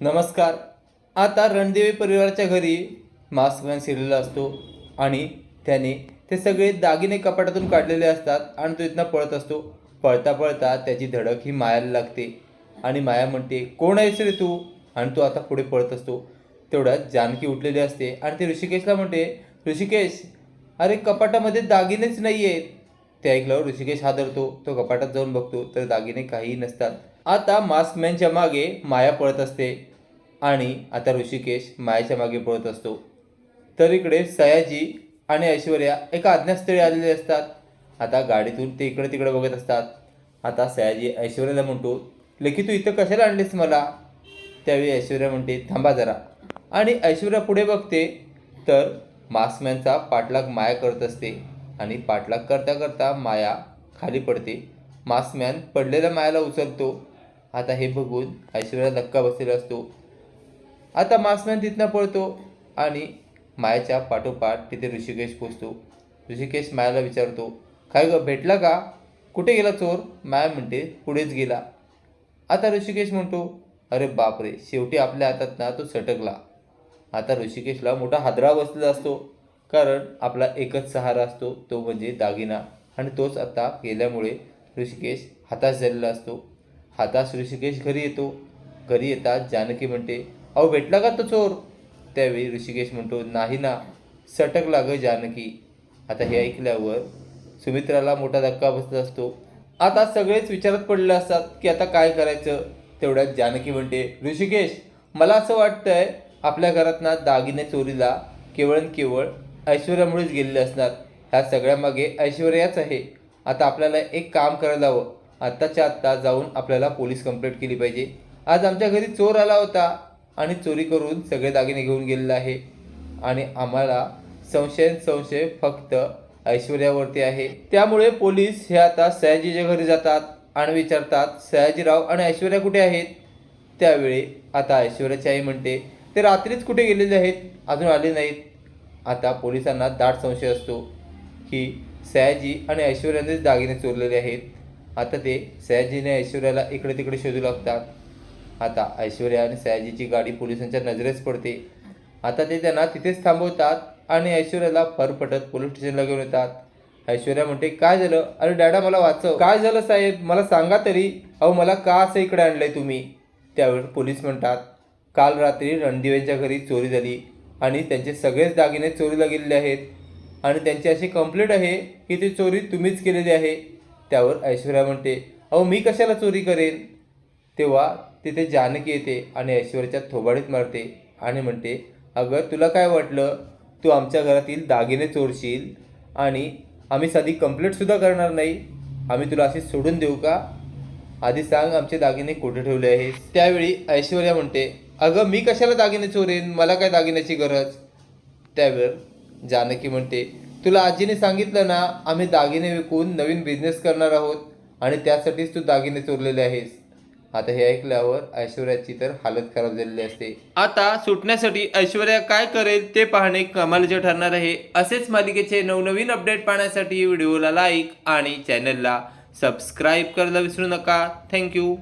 नमस्कार. आता रणदेवी परिवाराच्या घरी मास्क मॅन शिरलेला असतो आणि त्याने ते सगळे दागिने कपाटातून काढलेले असतात आणि तो इथनं पळत असतो. पळता पळता त्याची धडक ही मायाला लागते आणि माया म्हणते कोण आहेस रे तू? आणि तो आता पुढे पळत असतो. तेवढ्यात जानकी उठलेली असते आणि ते ऋषिकेशला म्हणते ऋषिकेश अरे कपाटामध्ये दागिनेच नाही आहेत ते ऐकल्यावर ऋषिकेश हादरतो. तो कपाटात जाऊन बघतो तर दागिने काहीही नसतात. आता मास्कमॅनच्या मागे माया पळत असते. आणि आता ऋषिकेश मायाच्या मागे पळत असतो. तर इकडे सयाजी आणि ऐश्वर्या एका अज्ञातस्थळी आलेले असतात. आता गाडीतून ते इकडे तिकडे बघत असतात. आता सयाजी ऐश्वर्याला म्हणतो लेखी तू इथं कशाला आणलीस मला? त्यावेळी ऐश्वर्या म्हणते थांबा जरा. आणि ऐश्वर्या पुढे बघते तर मास्कमॅनचा पाठलाग माया करत असते आणि पाठलाग करता करता माया खाली पडते. मास्कमॅन पडलेल्या मायाला उचलतो. आता हे बघून ऐश्वर्या धक्का बसलेला असतो. आता मास्कमॅन तिथनं पळतो आणि मायाच्या पाठोपाठ तिथे ऋषिकेश पोचतो. ऋषिकेश मायाला विचारतो काय ग भेटला का? कुठे गेला चोर? माया म्हणते पुढेच गेला. आता ऋषिकेश म्हणतो अरे बापरे शेवटी आपल्या हातात ना तो सटकला. आता ऋषिकेशला मोठा हादरा बसलेला असतो कारण आपला एकच सहारा असतो तो म्हणजे दागिना. आणि तोच आता गेल्यामुळे ऋषिकेश हताश झालेला असतो. हताश ऋषिकेश घरी येतो. घरी येतात. जानकी म्हणते अहो भेटला का तो चोर? त्यावेळी ऋषिकेश म्हणतो नाही ना सटकला ग जानकी. आता हे ऐकल्यावर सुमित्राला मोठा धक्का बसत असतो. आता सगळेच विचारात पडले असतात की आता काय करायचं? तेवढ्यात जानकी म्हणते ऋषिकेश मला असं वाटतंय आपल्या घरात ना दागिने चोरीला केवळ आणि केवळ ऐश्वर्यामुळेच गेलेले असणार. ह्या सगळ्यामागे ऐश्वर्याच आहे. आता आपल्याला एक काम करायला हवं. आत्ताच्या आत्ता जाऊन आपल्याला पोलीस कंप्लेंट केली पाहिजे. आज आमच्या घरी चोर आला होता आणि चोरी करून सगळे दागिने घेऊन गेलेला आहे. आणि आम्हाला संशय संशय फक्त ऐश्वर्यावरती आहे. त्यामुळे पोलीस हे आता सयाजीच्या घरी जातात आणि विचारतात सयाजीराव आणि ऐश्वर्या कुठे आहेत? त्यावेळी आता ऐश्वर्याची आई म्हणते ते रात्रीच कुठे गेलेले आहेत? अजून आले नाहीत. आता पोलिसांना दाट संशय असतो की सयाजी आणि ऐश्वर्यानेच दागिने चोरलेले आहेत. आता ते सयाजीने ऐश्वर्याला इकडे तिकडे शोधू लागतात. आता ऐश्वर्या आणि सयाजीची गाडी पोलिसांच्या नजरेस पडते. आता ते त्यांना तिथेच थांबवतात आणि ऐश्वर्याला फरफटत पोलीस स्टेशनला घेऊन येतात. ऐश्वर्या म्हणते काय झालं? अरे डॅडा मला वाचव. काय झालं साहेब? मला सांगा तरी. अहो मला का असं इकडे आणलंय तुम्ही? त्यावेळी पोलीस म्हणतात काल रात्री रणदिवेंच्या घरी चोरी झाली आणि त्यांचे सगळेच दागिने चोरीला गेलेले आहेत आणि त्यांची अशी कंप्लेंट आहे की ती चोरी तुम्हीच केलेली आहे. त्यावर ऐश्वर्या म्हणते अहो मी कशाला चोरी करेन? तेव्हा तिथे जानकी येते आणि ऐश्वर्याच्या थोबाडीत मारते आणि म्हणते अगं तुला काय वाटलं? तू आमच्या घरातील दागिने चोरशील आणि आम्ही साधी कंप्लेंटसुद्धा करणार नाही? आम्ही तुला अशी सोडून देऊ का? आधी सांग आमचे दागिने कुठे ठेवले आहेत. त्यावेळी ऐश्वर्या म्हणते अगं मी कशाला दागिने चोरेन? मला काय दागिन्याची गरज? त्यावर जानकी म्हणते तुला आजीने सांगितलं ना आम्ही दागिने विकून नवीन बिझनेस करणार आहोत आणि त्यासाठीच तू दागिने चोरलेले आहेस. आता हे ऐकल्यावर ऐश्वर्याची तर हालत खराब झालेली असते. आता सुटण्यासाठी ऐश्वर्या काय करेल ते पाहणे कमालीचे ठरणार आहे. असेच मालिकेचे नवनवीन अपडेट पाहण्यासाठी व्हिडिओला लाईक आणि चॅनलला सबस्क्राईब करायला विसरू नका. थँक्यू